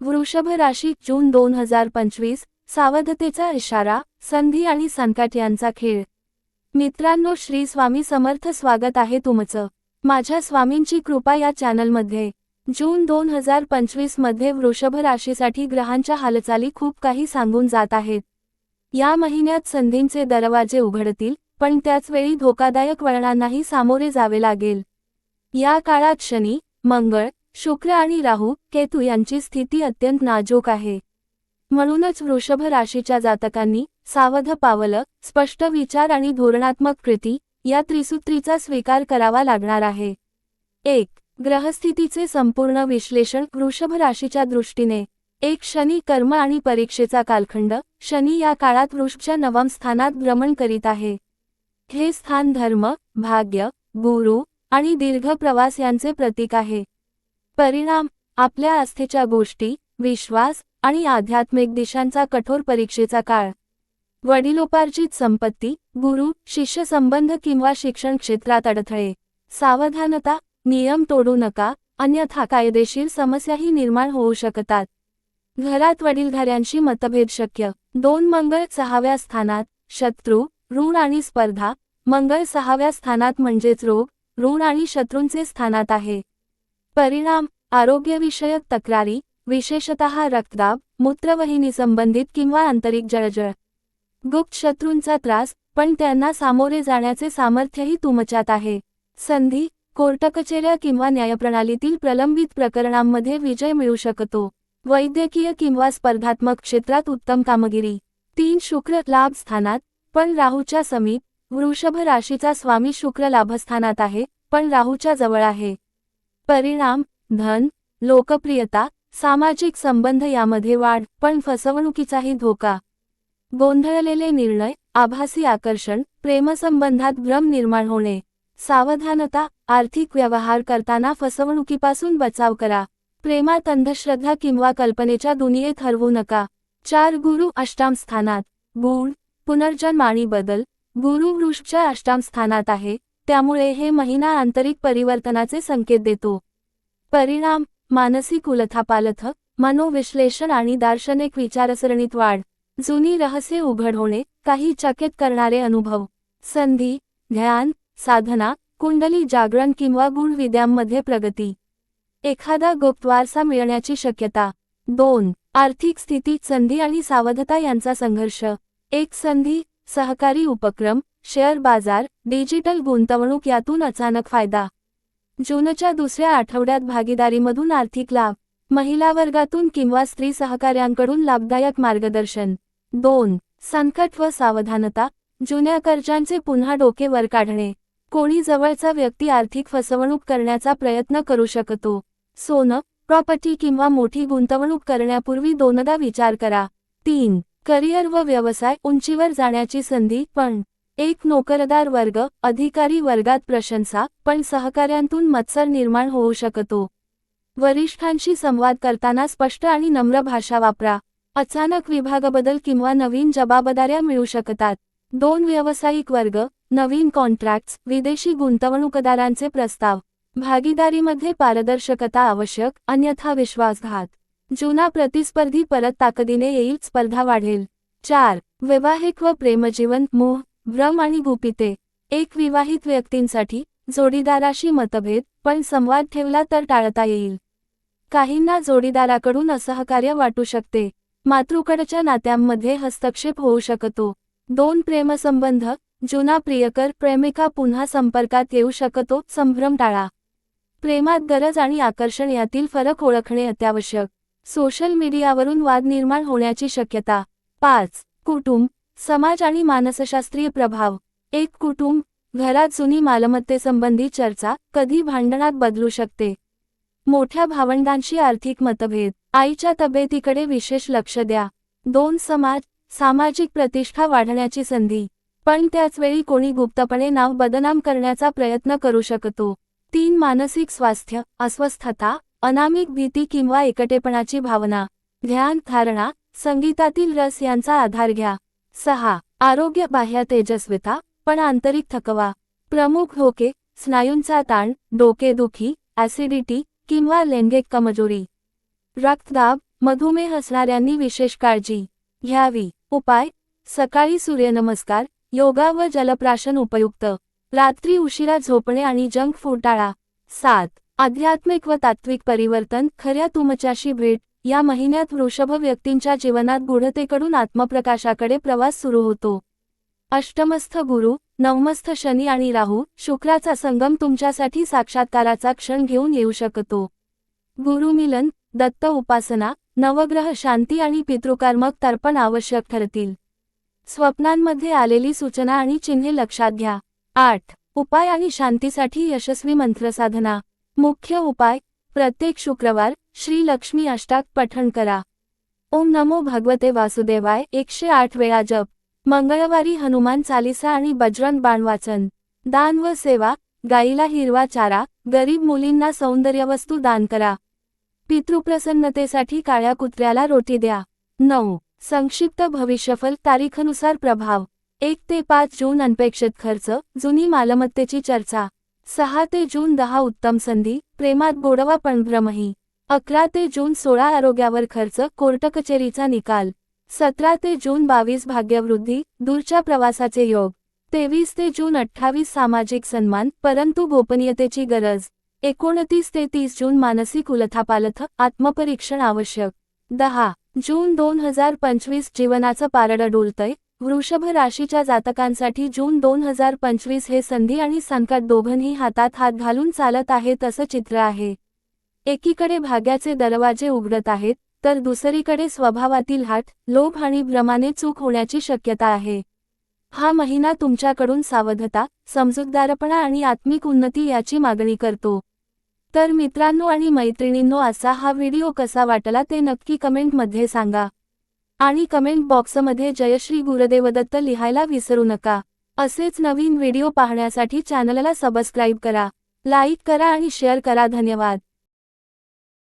वृषभ राशी जून दोन हजार पंचवीस सावधतेचा इशारा संधी आणि संकट यांचा खेळ. मित्रांनो श्री स्वामी समर्थ स्वागत आहे तुमचं. माझ्या स्वामींची कृपा या चॅनलमध्ये. जून दोन हजार पंचवीसमध्ये वृषभ राशीसाठी ग्रहांच्या हालचाली खूप काही सांगून जात आहेत. या महिन्यात संधींचे दरवाजे उघडतील पण त्याचवेळी धोकादायक वळणांनाही सामोरे जावे लागेल. या काळात शनी मंगळ शुक्र आणि राहू केतू यांची स्थिती अत्यंत नाजूक आहे. म्हणूनच वृषभ राशीच्या जातकांनी सावध पावलं स्पष्ट विचार आणि धोरणात्मक कृती या त्रिसूत्रीचा स्वीकार करावा लागणार आहे. एक ग्रहस्थितीचे संपूर्ण विश्लेषण वृषभ राशीच्या दृष्टीने. एक शनी कर्म आणि परीक्षेचा कालखंड शनी या काळात वृषभच्या नवम स्थानात भ्रमण करीत आहे. हे स्थान धर्म भाग्य गुरु आणि दीर्घ प्रवास यांचे प्रतीक आहे. परिणाम आपल्या आस्थेच्या गोष्टी विश्वास आणि आध्यात्मिक दिशांचा कठोर परीक्षेचा काळ. वडिलोपार्जित संपत्ती गुरु शिष्य संबंध किंवा शिक्षण क्षेत्रात अडथळे. सावधानता नियम तोडू नका अन्यथा कायदेशीर समस्याही निर्माण होऊ शकतात. घरात वडीलधाऱ्यांशी मतभेद शक्य. दोन मंगळ सहाव्या स्थानात शत्रू ऋण आणि स्पर्धा. मंगळ सहाव्या स्थानात म्हणजेच रोग ऋण आणि शत्रूंचे स्थानात आहे. परिणाम आरोग्यविषयक तक्रारी विशेषतः रक्तदाब मूत्रवहिनी संबंधित किंवा आंतरिक जळजळ. गुप्त शत्रूंचा त्रास पण त्यांना सामोरे जाण्याचे सामर्थ्यही तुमच्यात आहे. संधी कोर्टकचेऱ्या किंवा न्यायप्रणालीतील प्रलंबित प्रकरणांमध्ये विजय मिळू शकतो. वैद्यकीय किंवा स्पर्धात्मक क्षेत्रात उत्तम कामगिरी. तीन शुक्र लाभ स्थानात पण राहूच्या समीप वृषभ राशीचा स्वामी शुक्र लाभस्थानात आहे पण राहूच्या जवळ आहे. परिणाम धन लोकप्रियता सामाजिक संबंध यामध्ये वाढ पण फसवणुकीचाही धोका. गोंधळलेले निर्णय आभासी आकर्षण प्रेमसंबंधात भ्रम निर्माण होणे. सावधानता आर्थिक व्यवहार करताना फसवणुकीपासून बचाव करा. प्रेमात अंधश्रद्धा किंवा कल्पनेच्या दुनियेत हरवू नका. चार गुरु अष्टाम स्थानात. गुण पुनर्जन्म आणि बदल. गुरु वृषच्या अष्टाम स्थानात आहे. त्यामुळे हे महिना आंतरिक परिवर्तनाचे संकेत देतो. परिणाम मानसिक उलथापालथ मनोविश्लेषण आणि दार्शनिक विचारसरणीत वाढ. जुनी रहस्य उघड होणे काही चकित करणारे अनुभव. संधी ध्यान साधना कुंडली जागरण किंवा गुणविद्यांमध्ये प्रगती. एखादा गुप्त वारसा मिळण्याची शक्यता. दोन आर्थिक स्थितीत संधी आणि सावधता यांचा संघर्ष. एक संधी सहकारी उपक्रम शेअर बाजार डिजिटल गुंतवणूक यातून अचानक फायदा. जूनच्या दुसऱ्या आठवड्यात भागीदारीमधून आर्थिक लाभ. महिला वर्गातून किंवा स्त्री सहकाऱ्यांकडून लाभदायक मार्गदर्शन. दोन संकट व सावधानता. जुन्या कर्जांचे पुन्हा डोके वर काढणे. कोणी जवळचा व्यक्ती आर्थिक फसवणूक करण्याचा प्रयत्न करू शकतो. सोनं प्रॉपर्टी किंवा मोठी गुंतवणूक करण्यापूर्वी दोनदा विचार करा. तीन करिअर व व्यवसाय उंचीवर जाण्याची संधी पण एक नोकरदार वर्ग अधिकारी वर्गात प्रशंसा पण सहकाऱ्यांतून मत्सर निर्माण होऊ शकतो. वरिष्ठांशी संवाद करताना स्पष्ट आणि नम्र भाषा वापरा. अचानक विभागबदल किंवा नवीन जबाबदाऱ्या मिळू शकतात. दोन व्यावसायिक वर्ग नवीन कॉन्ट्रॅक्ट्स विदेशी गुंतवणूकदारांचे प्रस्ताव. भागीदारीमध्ये पारदर्शकता आवश्यक अन्यथा विश्वासघात. जुना प्रतिस्पर्धी परत ताकदीने येईल स्पर्धा वाढेल. चार. वैवाहिक व प्रेमजीवन मोह. भ्रम आणि गुपिते एक विवाहित व्यक्तींसाठी जोडीदाराशी मतभेद पण संवाद ठेवला तर टाळता येईल. काहींना जोडीदाराकडून असहकार्य वाटू शकते. मातृकडच्या नात्यांमध्ये हस्तक्षेप होऊ शकतो. दोन प्रेमसंबंध जुना प्रियकर प्रेमिका पुन्हा संपर्कात येऊ शकतो. संभ्रम टाळा. प्रेमात गरज आणि आकर्षण यातील फरक ओळखणे अत्यावश्यक. सोशल मीडियावरून वाद निर्माण होण्याची शक्यता. पाच कुटुंब. समाज आणि मानसशास्त्रीय प्रभाव. एक कुटुंब घरात जुनी मालमत्तेसंबंधी चर्चा कधी भांडणात बदलू शकते? मोठ्या भावंडांशी आर्थिक मतभेद. आईच्या तब्येतीकडे विशेष लक्ष द्या. दोन समाज सामाजिक प्रतिष्ठा वाढण्याची संधी. पण त्याचवेळी कोणी गुप्तपणे नाव बदनाम करण्याचा प्रयत्न करू शकतो. तीन मानसिक स्वास्थ्य अस्वस्थता अनामिक भीती किंवा एकटेपणाची भावना. ध्यान धारणा संगीतातील रस यांचा आधार घ्या. सहा. आरोग्य बाह्य तेजस्विता पण आंतरिक थकवा. प्रमुख धोके स्नायूंचा ताण डोकेदुखी ॲसिडिटी किंवा लैंगिक कमजोरी. रक्तदाब मधुमेह असणाऱ्यांनी विशेष काळजी घ्यावी. उपाय सकाळी सूर्यनमस्कार योगा व जलप्राशन उपयुक्त. रात्री उशिरा झोपणे आणि जंक फूड टाळा. सात. आध्यात्मिक व तात्विक परिवर्तन खऱ्या तुमच्याशी भेट या महिन्यात वृषभ व्यक्तींच्या जीवनात गूढतेकडून आत्मप्रकाशाकडे प्रवास सुरू होतो. अष्टमस्थ गुरु नवमस्थ शनी आणि राहू शुक्राचा संगम तुमच्यासाठी साक्षात्काराचा क्षण घेऊन येऊ शकतो. गुरुमिलन दत्त उपासना नवग्रह शांती आणि पितृकर्मक तर्पण आवश्यक ठरतील. स्वप्नांमध्ये आलेली सूचना आणि चिन्हे लक्षात घ्या. आठ. उपाय आणि शांतीसाठी यशस्वी मंत्रसाधना. मुख्य उपाय प्रत्येक शुक्रवार श्री लक्ष्मी अष्टाक पठण करा. ओम नमो भगवते वासुदेवाय. एकशे आठ वेळा जप. मंगळवारी हनुमान चालिसा आणि बजरंग बाण वाचन. दान व सेवा. गाईला हिरवा चारा. गरीब मुलींना सौंदर्यवस्तू दान करा. पितृप्रसन्नतेसाठी काळ्या कुत्र्याला रोटी द्या. नऊ. संक्षिप्त भविष्यफल. तारीखनुसार प्रभाव. एक ते पाच जून अनपेक्षित खर्च. जुनी मालमत्तेची चर्चा. सहा ते जून दहा उत्तम संधी. प्रेमात गोडवा पण भ्रमही. अकरा ते जून सोळा आरोग्यावर खर्च कोर्ट कचेरीचा निकाल. सतरा ते जून बावीस भाग्यवृद्धी दूरच्या प्रवासाचे योग. तेवीस ते जून अठ्ठावीस सामाजिक सन्मान परंतु गोपनीयतेची गरज. एकोणतीस ते तीस जून मानसिक उलथापालथ आत्मपरीक्षण आवश्यक. दहा जून दोन हजार पंचवीस जीवनाचं पारड डोलतय. वृषभ राशीच्या जातकांसाठी जून दोन हजार पंचवीस हे संधी आणि संकट दोघंही हातात हात घालून चालत आहेत असं चित्र आहे. एकीकडे भाग्याचे दरवाजे उघडत आहेत तर दुसरीकडे स्वभावातील हाट लोभ आणि भ्रमाने चूक होण्याची शक्यता आहे. हा महिना तुमच्याकडून सावधता समजूतदारपणा आणि आत्मिक उन्नती याची मागणी करतो. तर मित्रांनो आणि मैत्रिणींनो असा हा व्हिडिओ कसा वाटला ते नक्की कमेंटमध्ये सांगा. आणि कमेंट बॉक्समध्ये जयश्री गुरुदेवदत्त लिहायला विसरू नका. असेच नवीन व्हिडिओ पाहण्यासाठी चॅनलला सबस्क्राईब करा. लाईक करा आणि शेअर करा. धन्यवाद.